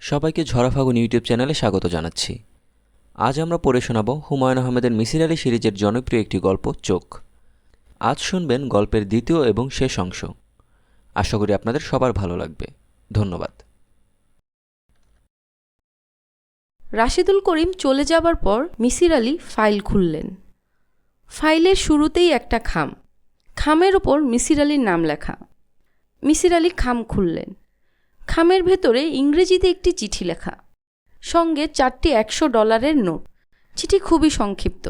সবাইকে ঝরা ফাগুন ইউটিউব চ্যানেলে স্বাগত জানাচ্ছি। আজ আমরা পড়ে শোনাব হুমায়ুন আহমেদের মিসির আলী সিরিজের জনপ্রিয় একটি গল্প, চোখ। আজ শুনবেন গল্পের দ্বিতীয় এবং শেষ অংশ। আশা করি আপনাদের সবার ভালো লাগবে। ধন্যবাদ। রাশিদুল করিম চলে যাবার পর মিসির আলী ফাইল খুললেন। ফাইলের শুরুতেই একটা খাম। খামের ওপর মিসির আলীর নাম লেখা। মিসির আলী খাম খুললেন। খামের ভেতরে ইংরেজিতে একটি চিঠি লেখা। সঙ্গে চারটি একশো ডলারের নোট। চিঠি খুবই সংক্ষিপ্ত।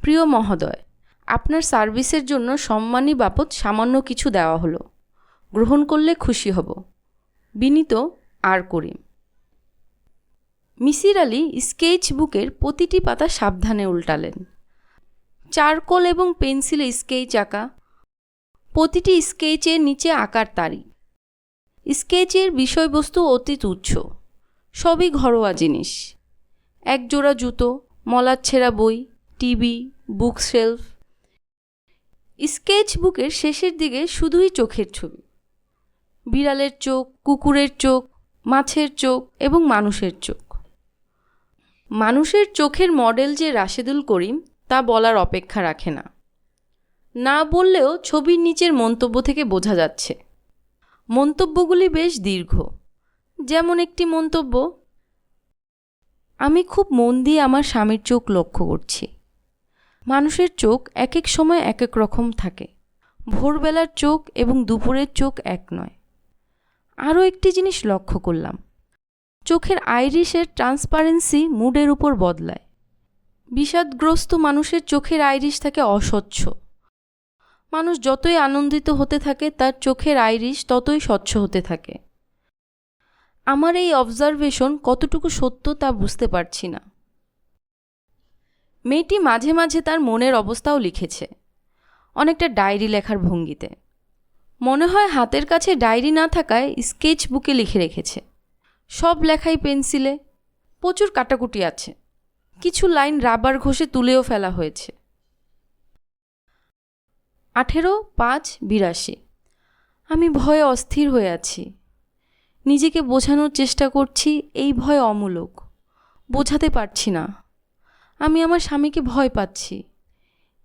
প্রিয় মহোদয়, আপনার সার্ভিসের জন্য সম্মানী বাবদ সামান্য কিছু দেওয়া হলো। গ্রহণ করলে খুশি হব। বিনীত আর করিম। মিসির আলী স্কেচ বুকের প্রতিটি পাতা সাবধানে উল্টালেন। চারকোল এবং পেন্সিলে স্কেচ আঁকা। প্রতিটি স্কেচের নিচে আঁকার তারিখ। স্কেচের বিষয়বস্তু অতি তুচ্ছ। সবই ঘরোয়া জিনিস। এক জোড়া জুতো মলার ছেঁড়া বই, টিভি বুক শেলফ স্কেচ বুকের শেষের দিকে শুধুই চোখের ছবি। বিড়ালের চোখ, কুকুরের চোখ, মাছের চোখ এবং মানুষের চোখ। মানুষের চোখের মডেল যে রাশেদুল করিম, তা বলার অপেক্ষা রাখে না। না বললেও ছবির নিচের মন্তব্য থেকে বোঝা যাচ্ছে। মন্তব্যগুলি বেশ দীর্ঘ। যেমন একটি মন্তব্য, আমি খুব মন দিয়ে আমার স্বামীর চোখ লক্ষ্য করছি। মানুষের চোখ এক এক সময় এক এক রকম থাকে। ভোরবেলার চোখ এবং দুপুরের চোখ এক নয়। আরও একটি জিনিস লক্ষ্য করলাম, চোখের আইরিশের ট্রান্সপারেন্সি মুডের উপর বদলায়। বিষাদগ্রস্ত মানুষের চোখের আইরিশ থাকে অস্বচ্ছ। মানুষ যতই আনন্দিত হতে থাকে, তার চোখের আইরিশ ততই স্বচ্ছ হতে থাকে। আমার এই অবজারভেশন কতটুকু সত্য তা বুঝতে পারছি না। মেয়েটি মাঝে মাঝে তার মনের অবস্থাও লিখেছে, অনেকটা ডায়েরি লেখার ভঙ্গিতে। মনে হয় হাতের কাছে ডায়েরি না থাকায় স্কেচ বুকে লিখে রেখেছে। সব লেখাই পেন্সিলে, প্রচুর কাটাকুটি আছে। কিছু লাইন রাবার ঘষে তুলেও ফেলা হয়েছে। আঠেরো পাঁচ বিরাশি। আমি ভয়ে অস্থির হয়ে আছি। নিজেকে বোঝানোর চেষ্টা করছি এই ভয় অমূলক। বোঝাতে পারছি না। আমি আমার স্বামীকে ভয় পাচ্ছি।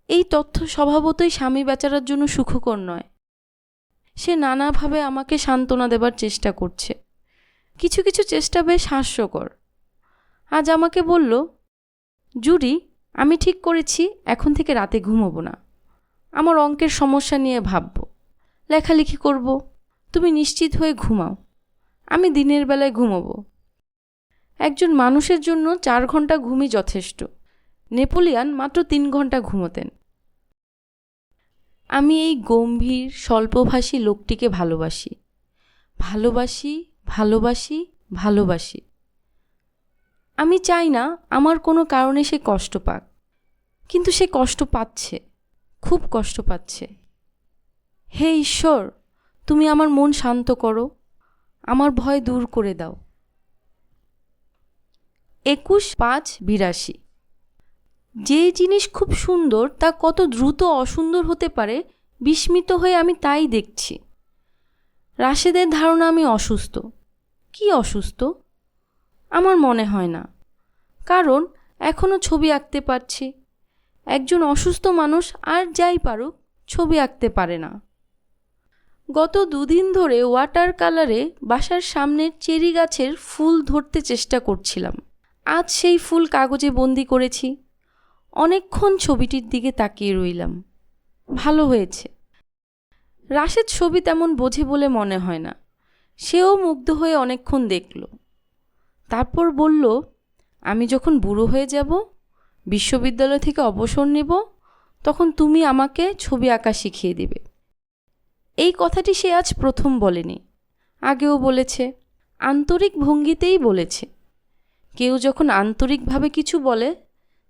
এই তথ্য স্বভাবতই স্বামী বেচারার জন্য সুখকর নয়। সে নানাভাবে আমাকে সান্ত্বনা দেবার চেষ্টা করছে। কিছু কিছু চেষ্টা বেশ হাস্যকর। আজ আমাকে বলল জুরি আমি ঠিক করেছি, এখন থেকে রাতে ঘুমোবো না। আমার অঙ্কের সমস্যা নিয়ে ভাবব। লেখালেখি করব। তুমি নিশ্চিত হয়ে ঘুমাও। আমি দিনের বেলায় ঘুমোবো। একজন মানুষের জন্য চার ঘণ্টা ঘুমই যথেষ্ট। নেপোলিয়ান মাত্র তিন ঘণ্টা ঘুমোতেন। আমি এই গম্ভীর, স্বল্পভাষী লোকটিকে ভালোবাসি। ভালোবাসি ভালোবাসি ভালোবাসি। আমি চাই না আমার কোনো কারণে সে কষ্ট পাক, কিন্তু সে কষ্ট পাচ্ছে। খুব কষ্ট পাচ্ছে। হে ঈশ্বর, তুমি আমার মন শান্ত করো। আমার ভয় দূর করে দাও। একুশ পাঁচ বিরাশি। যে জিনিস খুব সুন্দর, তা কত দ্রুত অসুন্দর হতে পারে, বিস্মিত হয়ে আমি তাই দেখছি। রাশেদের ধারণা আমি অসুস্থ। কি অসুস্থ? আমার মনে হয় না। কারণ এখনও ছবি আঁকতে পারছি। একজন অসুস্থ মানুষ আর যাই পারুক, ছবি আঁকতে পারে না। গত দুদিন ধরে ওয়াটার কালারে বাসার সামনের চেরি গাছের ফুল ধরতে চেষ্টা করছিলাম। আজ সেই ফুল কাগজে বন্দি করেছি। অনেকক্ষণ ছবিটির দিকে তাকিয়ে রইলাম। ভালো হয়েছে। রাশেদ ছবি তেমন বোঝে বলে মনে হয় না। সেও মুগ্ধ হয়ে অনেকক্ষণ দেখল। তারপর বলল, আমি যখন বুড়ো হয়ে যাব বিশ্ববিদ্যালয় থেকে অবসর নেব, তখন তুমি আমাকে ছবি আঁকা শিখিয়ে দেবে। এই কথাটি সে আজ প্রথম বলেনি। আগেও বলেছে, আন্তরিক ভঙ্গিতেই বলেছে। কেউ যখন আন্তরিকভাবে কিছু বলে,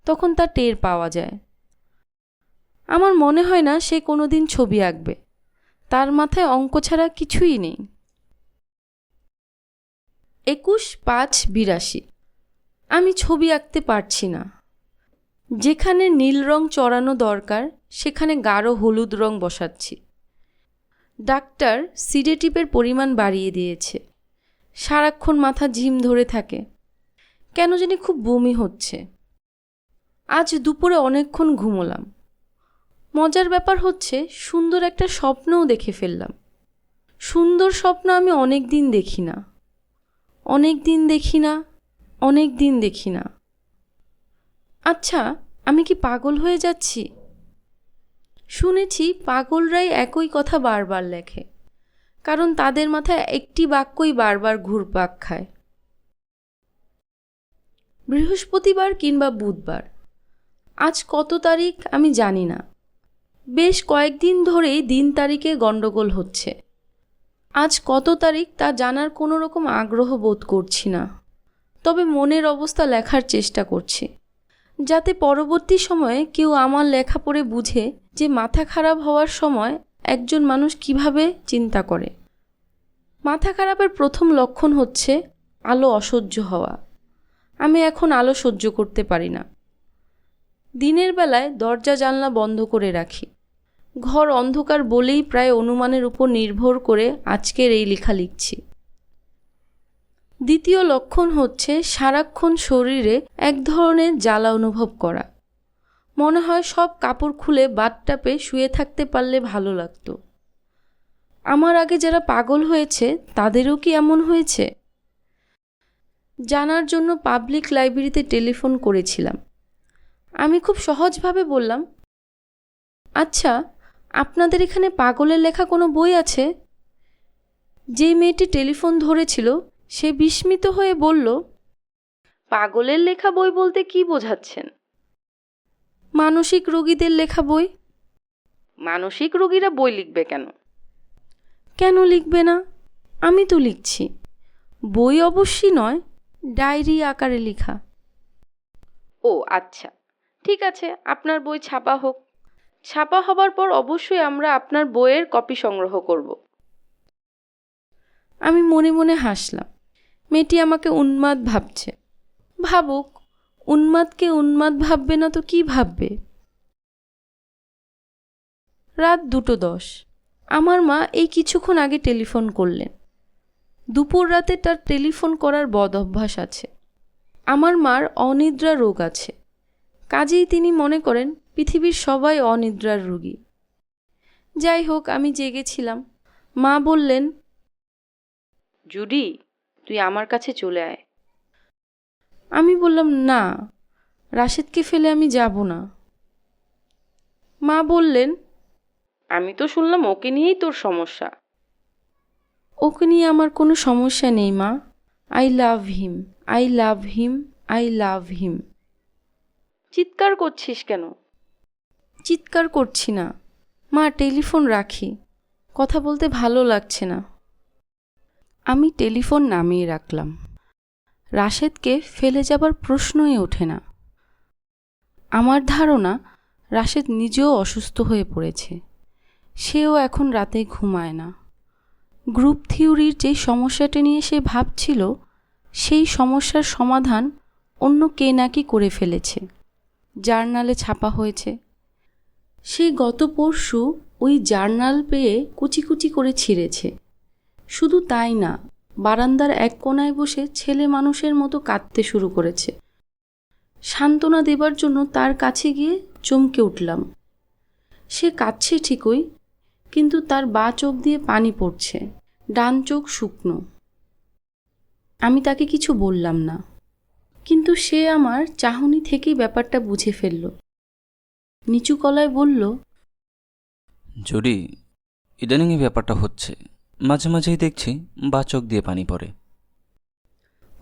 তখন তা টের পাওয়া যায়। আমার মনে হয় না সে কোনো দিন ছবি আঁকবে। তার মাথায় অঙ্ক ছাড়া কিছুই নেই। একুশ পাঁচ বিরাশি। আমি ছবি আঁকতে পারছি না। যেখানে নীল রং চড়ানো দরকার, সেখানে গাঢ় হলুদ রং বসাচ্ছি। ডাক্তার সিডেটিভের পরিমাণ বাড়িয়ে দিয়েছে। সারাক্ষণ মাথা ঝিম ধরে থাকে। কেন জানি খুব বমি হচ্ছে। আজ দুপুরে অনেকক্ষণ ঘুমোলাম। মজার ব্যাপার হচ্ছে, সুন্দর একটা স্বপ্নও দেখে ফেললাম। সুন্দর স্বপ্ন আমি অনেক দিন দেখি না। অনেক দিন দেখি না অনেক দিন দেখি না। আচ্ছা আমি কি পাগল হয়ে যাচ্ছি? শুনেছি পাগলরাই একই কথা বারবার লেখে, কারণ তাদের মাথায় একটি বাক্যই বারবার ঘুরপাক খায়। বৃহস্পতিবার কিংবা বুধবার, আজ কত তারিখ আমি জানি না। বেশ কয়েকদিন ধরেই দিন তারিখে গণ্ডগোল হচ্ছে। আজ কত তারিখ তা জানার কোনো রকম আগ্রহ বোধ করছি না, তবে মনের অবস্থা লেখার চেষ্টা করছি। যাতে পরবর্তী সময়ে কেউ আমার লেখা পড়ে বুঝে যে মাথা খারাপ হওয়ার সময় একজন মানুষ কীভাবে চিন্তা করে। মাথা খারাপের প্রথম লক্ষণ হচ্ছে আলো অসহ্য হওয়া। আমি এখন আলো সহ্য করতে পারি না। দিনের বেলায় দরজা জানলা বন্ধ করে রাখি। ঘর অন্ধকার বলেই প্রায় অনুমানের উপর নির্ভর করে আজকের এই লেখা লিখছি। দ্বিতীয় লক্ষণ হচ্ছে সারাক্ষণ শরীরে এক ধরনের জ্বালা অনুভব করা। মনে হয় সব কাপড় খুলে বাথটাপে শুয়ে থাকতে পারলে ভালো লাগতো। আমার আগে যারা পাগল হয়েছে, তাদেরও কি এমন হয়েছে? জানার জন্য পাবলিক লাইব্রেরিতে টেলিফোন করেছিলাম। আমি খুব সহজভাবে বললাম আচ্ছা আপনাদের এখানে পাগলের লেখা কোনো বই আছে? যে মেয়েটি টেলিফোন ধরেছিল সে বিস্মিত হয়ে বলল পাগলের লেখা বই বলতে কি বোঝাচ্ছেন? মানসিক রোগীদের লেখা বই। মানসিক রোগীরা বই লিখবে কেন? কেন লিখবে না? আমি তো লিখছি। বই অবশ্যই নয় ডায়েরি আকারে লেখা। ও আচ্ছা। ঠিক আছে আপনার বই ছাপা হোক। ছাপা হবার পর অবশ্যই আমরা আপনার বইয়ের কপি সংগ্রহ করব। আমি মনে মনে হাসলাম। মেয়েটি আমাকে উন্মাদ ভাবছে। ভাবুক, উন্মাদকে উন্মাদ ভাববে না তো কি ভাববে? রাত দুটো দশ। আমার মা এই কিছুক্ষণ আগে টেলিফোন করলেন। দুপুর রাতে তার টেলিফোন করার বদ অভ্যাস আছে। আমার মার অনিদ্রা রোগ আছে। কাজেই তিনি মনে করেন পৃথিবীর সবাই অনিদ্রার রোগী। যাই হোক, আমি জেগেছিলাম। মা বললেন, জুডি তুই আমার কাছে চলে আয়। আমি বললাম, না, রাশেদকে ফেলে আমি যাব না। মা বললেন, আমি তো শুনলাম ওকে নিয়েই তোর সমস্যা। ওকে নিয়ে আমার কোনো সমস্যা নেই মা। I love him I love him I love him চিৎকার করছিস কেন? চিৎকার করছি না। মা, টেলিফোন রাখি। কথা বলতে ভালো লাগছে না। আমি টেলিফোন নামিয়ে রাখলাম। রাশেদকে ফেলে যাবার প্রশ্নই ওঠে না। আমার ধারণা, রাশেদ নিজেও অসুস্থ হয়ে পড়েছে। সেও এখন রাতে ঘুমায় না। গ্রুপ থিওরির যে সমস্যাটি নিয়ে সে ভাবছিল, সেই সমস্যার সমাধান অন্য কে নাকি করে ফেলেছে। জার্নালে ছাপা হয়েছে। সে গত পরশু ওই জার্নাল পেয়ে কুচি কুচি করে ছিঁড়েছে। শুধু তাই না, বারান্দার এক কোনায় বসে ছেলে মানুষের মতো কাঁদতে শুরু করেছে। সান্ত্বনা দেবার জন্য তার কাছে গিয়ে চমকে উঠলাম। সে কাঁদছে ঠিকই, কিন্তু তার বা চোখ দিয়ে পানি পড়ছে, ডান চোখ শুকনো। আমি তাকে কিছু বললাম না, কিন্তু সে আমার চাহনি থেকেই ব্যাপারটা বুঝে ফেলল। নিচু কলায় বলল জুডি ইদানিং এই ব্যাপারটা হচ্ছে। মাঝে মাঝেই দেখছি বা চোখ দিয়ে পানি পড়ে।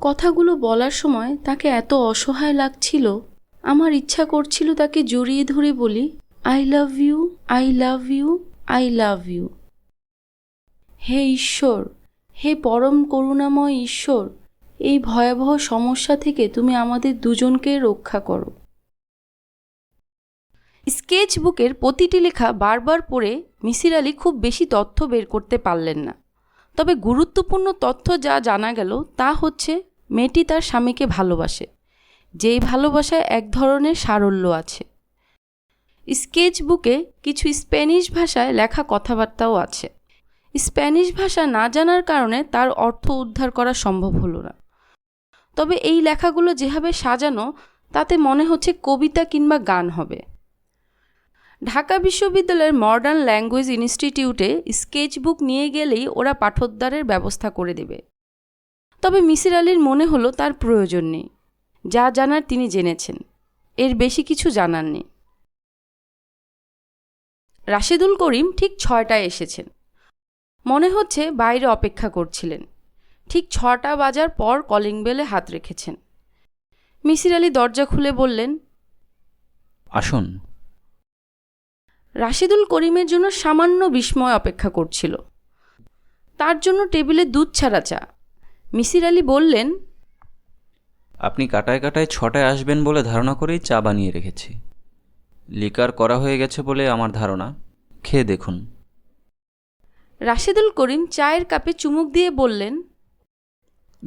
কথাগুলো বলার সময় তাকে এত অসহায় লাগছিল, আমার ইচ্ছা করছিল তাকে জড়িয়ে ধরে বলি I love you I love you I love you হে ঈশ্বর, হে পরম করুণাময় ঈশ্বর, এই ভয়াবহ সমস্যা থেকে তুমি আমাদের দুজনকে রক্ষা করো। স্কেচ বুকের প্রতিটি লেখা বারবার পড়ে মিসির আলি খুব বেশি তথ্য বের করতে পারলেন না। তবে গুরুত্বপূর্ণ তথ্য যা জানা গেল তা হচ্ছে, মেয়েটি তার স্বামীকে ভালোবাসে। যেই ভালোবাসায় এক ধরনের সারল্য আছে। স্কেচ বুকে কিছু স্প্যানিশ ভাষায় লেখা কথাবার্তাও আছে। স্প্যানিশ ভাষা না জানার কারণে তার অর্থ উদ্ধার করা সম্ভব হলো না। তবে এই লেখাগুলো যেভাবে সাজানো, তাতে মনে হচ্ছে কবিতা কিংবা গান হবে। ঢাকা বিশ্ববিদ্যালয়ের মডার্ন ল্যাঙ্গুয়েজ ইনস্টিটিউটে স্কেচ বুক নিয়ে গেলেই ওরা পাঠোদ্ধারের ব্যবস্থা করে দেবে। তবে মিসির আলীর মনে হলো তার প্রয়োজন নেই। যা জানার তিনি জেনেছেন। এর বেশি কিছু জানার নেই। রাশেদুল করিম ঠিক ছয়টায় এসেছেন। মনে হচ্ছে বাইরে অপেক্ষা করছিলেন। ঠিক ছটা বাজার পর কলিং বেলে হাত রেখেছেন। মিসির আলী দরজা খুলে বললেন, আসুন। রাশেদুল করিমের জন্য সামান্য বিস্ময় অপেক্ষা করছিল। তার জন্য টেবিলে দুধ ছাড়া চা। মিসির আলী বললেন আপনি কাটায় কাটায় ছটায় আসবেন বলে ধারণা করেই চা বানিয়ে রেখেছি। লিকার করা হয়ে গেছে বলে আমার ধারণা। খেয়ে দেখুন। রাশেদুল করিম চায়ের কাপে চুমুক দিয়ে বললেন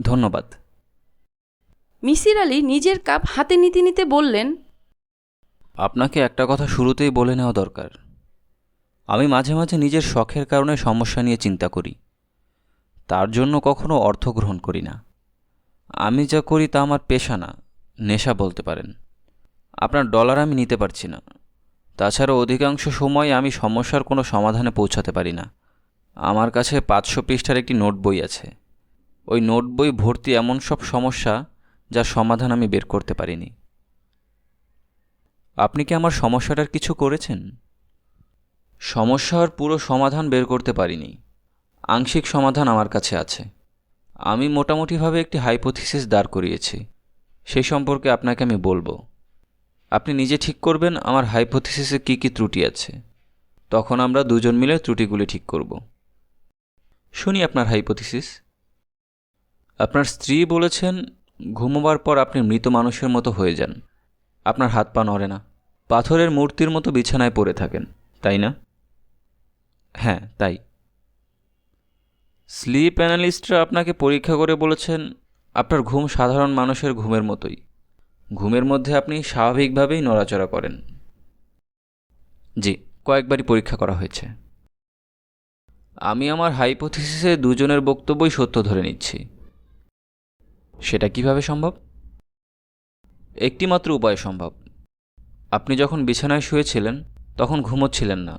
ধন্যবাদ। মিসির আলী নিজের কাপ হাতে নিতে নিতে বললেন আপনাকে একটা কথা শুরুতেই বলে নেওয়া দরকার। আমি মাঝে মাঝে নিজের শখের কারণে সমস্যা নিয়ে চিন্তা করি। তার জন্য কখনো অর্থ গ্রহণ করি না। আমি যা করি তা আমার পেশা না, নেশা বলতে পারেন। আপনার ডলার আমি নিতে পারছি না। তাছাড়া অধিকাংশ সময় আমি সমস্যার কোনো সমাধানে পৌঁছাতে পারি না। আমার কাছে পাঁচশো পৃষ্ঠার একটি নোট বই আছে। ওই নোট বই ভর্তি এমন সব সমস্যা যার সমাধান আমি বের করতে পারিনি। আপনি কি আমার সমস্যাটার কিছু করেছেন? সমস্যার পুরো সমাধান বের করতে পারিনি। আংশিক সমাধান আমার কাছে আছে। আমি মোটামুটিভাবে একটি হাইপোথিসিস দাঁড় করিয়েছি। সেই সম্পর্কে আপনাকে আমি বলব। আপনি নিজে ঠিক করবেন আমার হাইপোথিসিসে কী কী ত্রুটি আছে। তখন আমরা দুজন মিলে ত্রুটিগুলি ঠিক করব। শুনি আপনার হাইপোথিসিস। আপনার স্ত্রী বলেছেন, ঘুমোবার পর আপনি মৃত মানুষের মতো হয়ে যান। আপনার হাত পা নড়ে না। পাথরের মূর্তির মতো বিছানায় পড়ে থাকেন, তাই না? হ্যাঁ তাই। স্লিপ অ্যানালিস্টরা আপনাকে পরীক্ষা করে বলেছেন, আপনার ঘুম সাধারণ মানুষের ঘুমের মতোই। ঘুমের মধ্যে আপনি স্বাভাবিকভাবেই নড়াচড়া করেন। জি, কয়েকবারই পরীক্ষা করা হয়েছে। আমি আমার হাইপোথিসিসে দুজনের বক্তব্যই সত্য ধরে নিচ্ছি। সেটা কীভাবে সম্ভব? একটিমাত্র উপায় সম্ভব। আপনি যখন বিছানায় শুয়েছিলেন তখন ঘুমোচ্ছিলেন না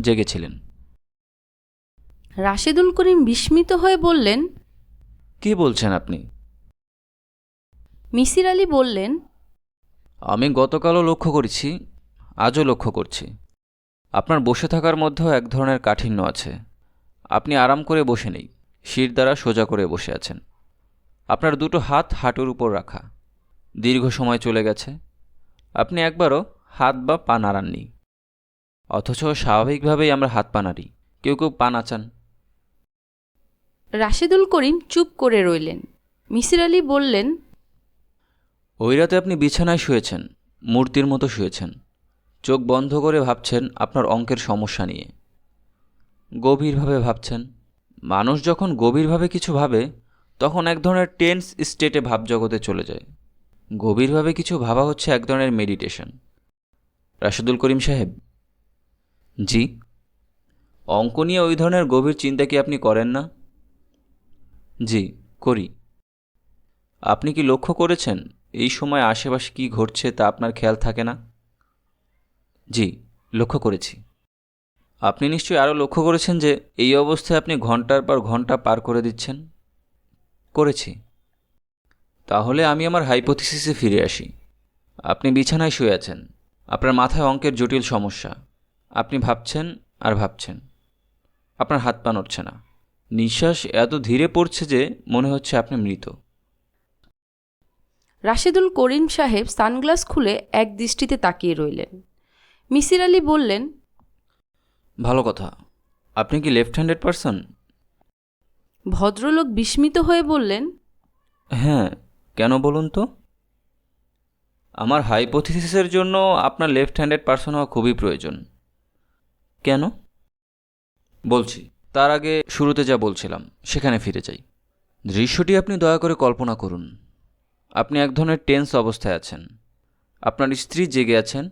জেগেছিলেন। রাশেদুল করিম বিস্মিত হয়ে বললেন কি বলছেন আপনি? মিসির আলী বললেন আমি গতকালও লক্ষ্য করেছি আজও লক্ষ্য করছি। আপনার বসে থাকার মধ্যেও এক ধরনের কাঠিন্য আছে। আপনি আরাম করে বসে নেই শির দ্বারা সোজা করে বসে আছেন। আপনার দুটো হাত হাঁটুর উপর রাখা। দীর্ঘ সময় চলে গেছে আপনি একবারও হাত বা পা নাড়াননি। অথচ স্বাভাবিকভাবেই আমরা হাত পা নাড়ি। কেউ কেউ পা নাচান। রাশেদুল করিম চুপ করে রইলেন। মিসির আলী বললেন ওই রাতে আপনি বিছানায় শুয়েছেন মূর্তির মতো শুয়েছেন। চোখ বন্ধ করে ভাবছেন আপনার অঙ্কের সমস্যা নিয়ে। গভীরভাবে ভাবছেন। মানুষ যখন গভীরভাবে কিছু ভাবে তখন এক ধরনের টেন্স স্টেটে ভাবজগতে চলে যায়। গভীরভাবে কিছু ভাবা হচ্ছে এক ধরনের মেডিটেশন রাশেদুল করিম সাহেব, জি, অঙ্ক নিয়ে ওই ধরনের গভীর চিন্তা কি আপনি করেন না? জি, করি। আপনি কি লক্ষ্য করেছেন এই সময় আশেপাশে কী ঘটছে তা আপনার খেয়াল থাকে না? জি, লক্ষ্য করেছি। আপনি নিশ্চয়ই আরও লক্ষ্য করেছেন যে এই অবস্থায় আপনি ঘণ্টার পর ঘণ্টা পার করে দিচ্ছেন? করেছি। তাহলে আমি আমার হাইপোথিসিসে ফিরে আসি। আপনি বিছানায় শুয়ে আছেন। আপনার মাথায় অঙ্কের জটিল সমস্যা। আপনি ভাবছেন আর ভাবছেন। আপনার হাত পা নড়ছে না। নিঃশ্বাস এত ধীরে পড়ছে যে মনে হচ্ছে আপনি মৃত। রাশেদুল করিম সাহেব সানগ্লাস খুলে এক দৃষ্টিতে তাকিয়ে রইলেন। মিসির আলী বললেন ভালো কথা। আপনি কি লেফট হ্যান্ডেড পারসন? ভদ্রলোক বিস্মিত হয়ে বললেন হ্যাঁ কেন বলুন তো? আমার হাইপোথিসিসের জন্য আপনার লেফট হ্যান্ডেড পারসন হওয়া খুবই প্রয়োজন। কেন? বলছি, তার আগে শুরুতে যা বলছিলাম, সেখানে ফিরে যাই। দৃশ্যটি আপনি দয়া করে কল্পনা করুন। আপনি এক ধরনের টেন্স অবস্থায় আছেন। আপনার স্ত্রী জেগে আছেন,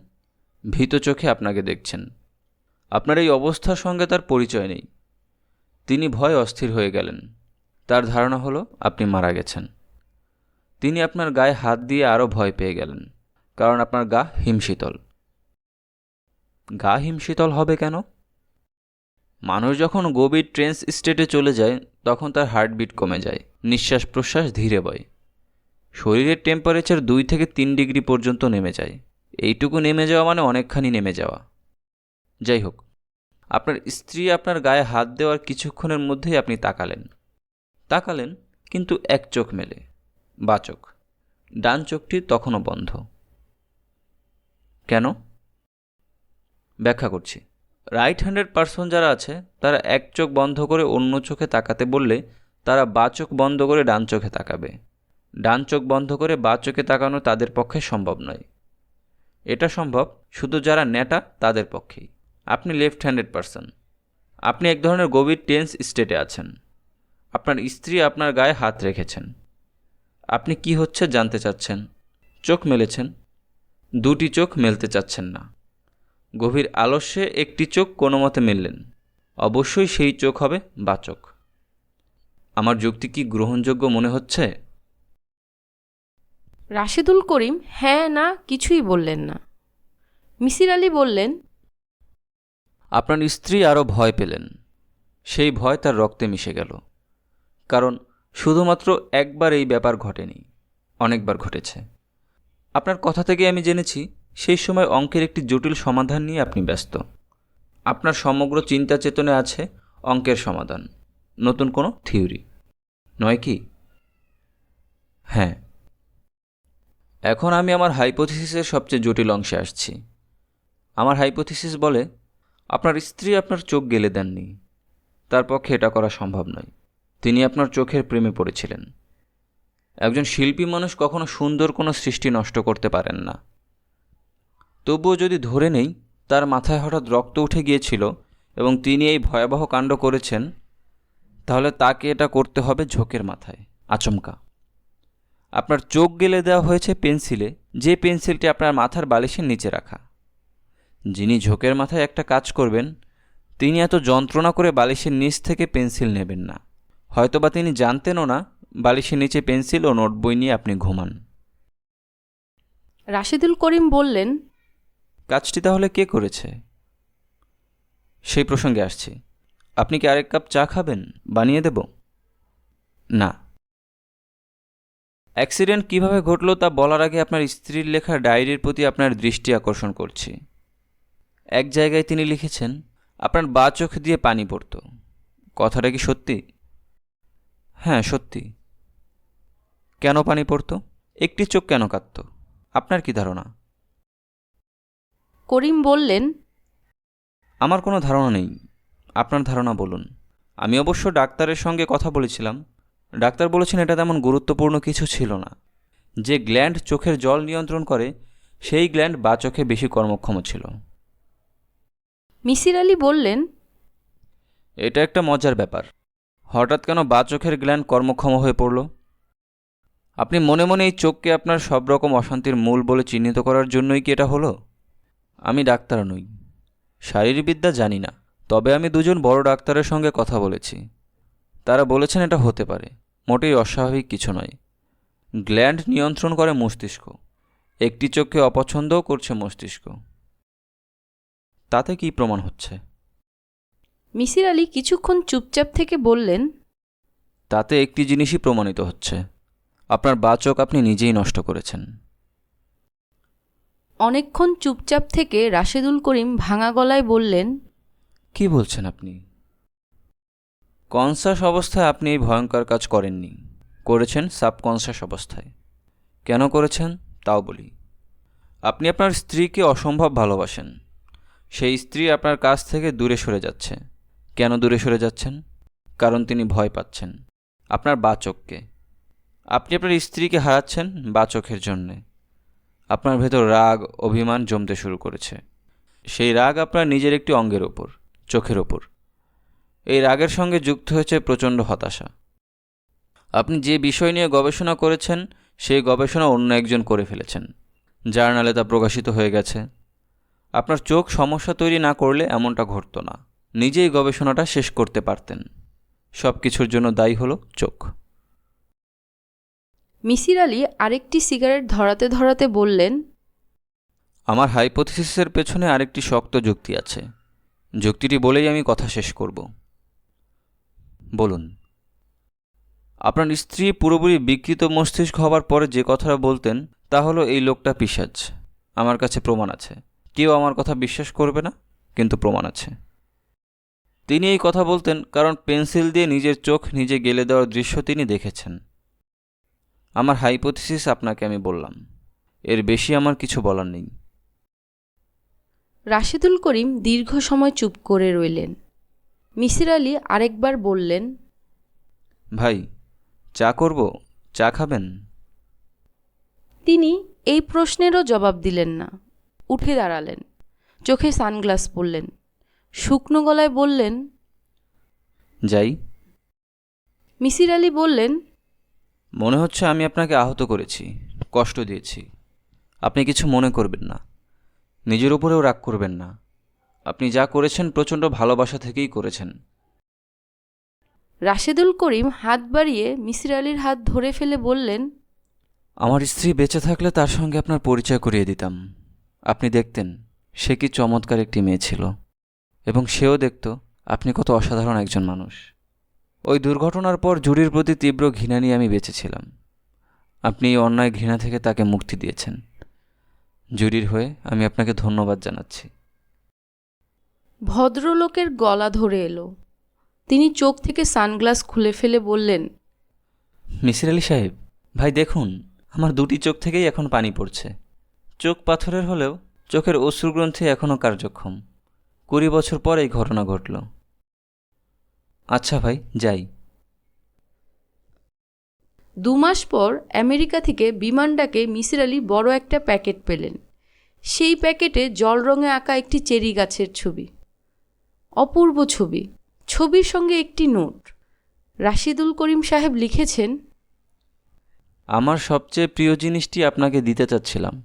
ভীত চোখে আপনাকে দেখছেন। আপনার এই অবস্থার সঙ্গে তার পরিচয় নেই। তিনি ভয় অস্থির হয়ে গেলেন। তার ধারণা হলো, আপনি মারা গেছেন। তিনি আপনার গায়ে হাত দিয়ে আরও ভয় পেয়ে গেলেন, কারণ আপনার গা হিমশীতল। গা হিমশীতল হবে কেন? মানুষ যখন গভীর ট্রেন্স স্টেটে চলে যায়, তখন তার হার্টবিট কমে যায় নিঃশ্বাস প্রশ্বাস ধীরে বয়। শরীরের টেম্পারেচার দুই থেকে তিন ডিগ্রি পর্যন্ত নেমে যায়। এইটুকু নেমে যাওয়া মানে অনেকখানি নেমে যাওয়া। যাই হোক, আপনার স্ত্রী আপনার গায়ে হাত দেওয়ার কিছুক্ষণের মধ্যেই আপনি তাকালেন। তাকালেন, কিন্তু এক চোখ মেলে। বা চোখ। ডান চোখটি তখনও বন্ধ। কেন? ব্যাখ্যা করছি। রাইট হ্যান্ডেড পার্সন যারা আছে, তারা এক চোখ বন্ধ করে অন্য চোখে তাকাতে বললে তারা বা চোখ বন্ধ করে ডান চোখে তাকাবে। ডান চোখ বন্ধ করে বা চোখে তাকানো তাদের পক্ষে সম্ভব নয়। এটা সম্ভব শুধু যারা নেটা তাদের পক্ষেই। আপনি লেফট হ্যান্ডেড পার্সন। আপনি এক ধরনের গভীর টেন্স স্টেটে আছেন। আপনার স্ত্রী আপনার গায়ে হাত রেখেছেন। আপনি কি হচ্ছে জানতে চাচ্ছেন? চোখ মেলেছেন? দুটি চোখ মেলতে চাচ্ছেন না। গভীর আলস্যে একটি চোখ কোনো মতে মেললেন। অবশ্যই সেই চোখ হবে বা চোখ আমার যুক্তি কি গ্রহণযোগ্য মনে হচ্ছে? রাশেদুল করিম হ্যাঁ না কিছুই বললেন না। মিসির আলী বললেন আপনার স্ত্রী আরও ভয় পেলেন। সেই ভয় তার রক্তে মিশে গেল। কারণ শুধুমাত্র একবার এই ব্যাপার ঘটেনি, অনেকবার ঘটেছে। আপনার কথা থেকে আমি জেনেছি, সেই সময় অঙ্কের একটি জটিল সমাধান নিয়ে আপনি ব্যস্ত। আপনার সমগ্র চিন্তা চেতনে আছে অঙ্কের সমাধান, নতুন কোনো থিওরি। নয় কি? হ্যাঁ। এখন আমি আমার হাইপোথিসিসের সবচেয়ে জটিল অংশে আসছি। আমার হাইপোথিসিস বলে, আপনার স্ত্রী আপনার চোখ গেলে দেননি, তার পক্ষে এটা করা সম্ভব নয়। তিনি আপনার চোখের প্রেমে পড়েছিলেন। একজন শিল্পী মানুষ কখনো সুন্দর কোনো সৃষ্টি নষ্ট করতে পারেন না। তবুও যদি ধরে নেই, তার মাথায় হঠাৎ রক্ত উঠে গিয়েছিল এবং তিনি এই ভয়াবহ কাণ্ড করেছেন, তাহলে তাকে এটা করতে হবে ঝোঁকের মাথায়। আচমকা। আপনার চোখ গেলে দেওয়া হয়েছে পেন্সিলে, যে পেন্সিলটি আপনার মাথার বালিশের নিচে রাখা। যিনি ঝোঁকের মাথায় একটা কাজ করবেন, তিনি এত যন্ত্রণা করে বালিশের নিচ থেকে পেন্সিল নেবেন না। হয়তোবা তিনি জানতেনও না বালিশের নিচে পেন্সিল ও নোট বই নিয়ে আপনি ঘুমান। রাশিদুল করিম বললেন কাজটি তাহলে কে করেছে? সেই প্রসঙ্গে আসছি। আপনি কি আরেক কাপ চা খাবেন? বানিয়ে দেব? না। অ্যাক্সিডেন্ট কীভাবে ঘটলো তা বলার আগে আপনার স্ত্রীর লেখা ডায়েরির প্রতি আপনার দৃষ্টি আকর্ষণ করছি। এক জায়গায় তিনি লিখেছেন আপনার বা চোখ দিয়ে পানি পড়তো। কথাটা কি সত্যি? হ্যাঁ সত্যি। কেন পানি পড়তো? একটি চোখ কেন কাঁদত? আপনার কি ধারণা? করিম বললেন আমার কোনো ধারণা নেই। আপনার ধারণা বলুন। আমি অবশ্য ডাক্তারের সঙ্গে কথা বলেছিলাম। ডাক্তার বলেছেন এটা তেমন গুরুত্বপূর্ণ কিছু ছিল না। যে গ্ল্যান্ড চোখের জল নিয়ন্ত্রণ করে সেই গ্ল্যান্ড বা চোখে বেশি কর্মক্ষম ছিল। মিসির আলী বললেন এটা একটা মজার ব্যাপার। হঠাৎ কেন বা চোখের গ্ল্যান্ড কর্মক্ষম হয়ে পড়ল? আপনি মনে মনে এই চোখকে আপনার সব রকম অশান্তির মূল বলে চিহ্নিত করার জন্যই কি এটা হলো? আমি ডাক্তার নই। শারীরবিদ্যা জানি না। তবে আমি দুজন বড় ডাক্তারের সঙ্গে কথা বলেছি। তারা বলেছেন এটা হতে পারে। মোটেই অস্বাভাবিক কিছু নয়। গ্ল্যান্ড নিয়ন্ত্রণ করে মস্তিষ্ক। একটি চোখকে অপছন্দও করছে মস্তিষ্ক। তাতে কি প্রমাণ হচ্ছে? মিসির আলী কিছুক্ষণ চুপচাপ থেকে বললেন তাতে একটি জিনিসই প্রমাণিত হচ্ছে। আপনার বাচক আপনি নিজেই নষ্ট করেছেন। অনেকক্ষণ চুপচাপ থেকে রাশেদুল করিম ভাঙা গলায় বললেন কি বলছেন আপনি? কনসাস অবস্থায় আপনি এই ভয়ঙ্কর কাজ করেননি। করেছেন সাবকনসাস অবস্থায়। কেন করেছেন? তাও বলি। আপনি আপনার স্ত্রীকে অসম্ভব ভালোবাসেন। সেই স্ত্রী আপনার কাছ থেকে দূরে সরে যাচ্ছে। কেন দূরে সরে যাচ্ছেন? কারণ তিনি ভয় পাচ্ছেন। আপনার বাচককে আপনি আপনার স্ত্রীকে হারাচ্ছেন বাচকের জন্যে। আপনার ভেতর রাগ, অভিমান জমতে শুরু করেছে। সেই রাগ আপনার নিজের একটি অঙ্গের ওপর, চোখের ওপর। এই রাগের সঙ্গে যুক্ত হয়েছে প্রচণ্ড হতাশা। আপনি যে বিষয় নিয়ে গবেষণা করেছেন, সেই গবেষণা অন্য একজন করে ফেলেছেন। জার্নালে তা প্রকাশিত হয়ে গেছে। আপনার চোখ সমস্যা তৈরি না করলে এমনটা ঘটতো না। নিজেই গবেষণাটা শেষ করতে পারতেন। সব কিছুর জন্য দায়ী হলো চোখ। মিসির আলি আরেকটি সিগারেট ধরাতে ধরাতে বললেন আমার হাইপোথিসিসের পেছনে আরেকটি শক্ত যুক্তি আছে। যুক্তিটি বলেই আমি কথা শেষ করব। বলুন আপনার স্ত্রী পুরোপুরি বিকৃত মস্তিষ্ক হবার পরে যে কথাটা বলতেন তা হলো এই লোকটা পিসাজ। আমার কাছে প্রমাণ আছে। কেউ আমার কথা বিশ্বাস করবে না কিন্তু প্রমাণ আছে। তিনি এই কথা বলতেন কারণ পেন্সিল দিয়ে নিজের চোখ নিজে গেলে দেওয়ার দৃশ্য তিনি দেখেছেন। আমার হাইপোথিসিস আপনাকে আমি বললাম। এর বেশি আমার কিছু বলার নেই। রাশেদুল করিম দীর্ঘ সময় চুপ করে রইলেন। মিসির আলি আরেকবার বললেন ভাই চা করব? চা খাবেন? তিনি এই প্রশ্নেরও জবাব দিলেন না। উঠে দাঁড়ালেন। চোখে সানগ্লাস পরলেন। শুকনো গলায় বললেন যাই। মিসির আলি বললেন মনে হচ্ছে আমি আপনাকে আহত করেছি কষ্ট দিয়েছি। আপনি কিছু মনে করবেন না নিজের উপরেও রাগ করবেন না। আপনি যা করেছেন প্রচণ্ড ভালোবাসা থেকেই করেছেন। রাশেদুল করিম হাত বাড়িয়ে মিসির আলির হাত ধরে ফেলে বললেন আমার স্ত্রী বেঁচে থাকলে তার সঙ্গে আপনার পরিচয় করিয়ে দিতাম। আপনি দেখতেন সে কি চমৎকার একটি মেয়ে ছিল। এবং সেও দেখত আপনি কত অসাধারণ একজন মানুষ। ওই দুর্ঘটনার পর জুরির প্রতি তীব্র ঘৃণা নিয়ে আমি বেঁচেছিলাম আপনি এই অন্যায় ঘৃণা থেকে তাকে মুক্তি দিয়েছেন। জুরির হয়ে আমি আপনাকে ধন্যবাদ জানাচ্ছি। ভদ্রলোকের গলা ধরে এলো। তিনি চোখ থেকে সানগ্লাস খুলে ফেলে বললেন মিসির আলি সাহেব ভাই দেখুন আমার দুটি চোখ থেকেই এখন পানি পড়ছে। চোখ পাথরের হলেও চোখের অশ্রুগ্রন্থি এখনও কার্যক্ষম। কুড়ি বছর পর এই ঘটনা ঘটল। আচ্ছা ভাই যাই। দু মাস পর আমেরিকা থেকে বিমান ডাকে মিসির আলি বড় একটা প্যাকেট পেলেন। সেই প্যাকেটে জল রঙে আঁকা একটি চেরি গাছের ছবি। অপূর্ব ছবি। ছবির সঙ্গে একটি নোট। রাশিদুল করিম সাহেব লিখেছেন আমার সবচেয়ে প্রিয় জিনিসটি আপনাকে দিতে চাচ্ছিলাম।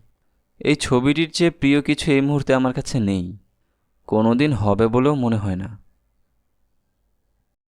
এই ছবিটির চেয়ে প্রিয় কিছু এই মুহূর্তে আমার কাছে নেই। কোনো দিন হবে বলেও মনে হয় না।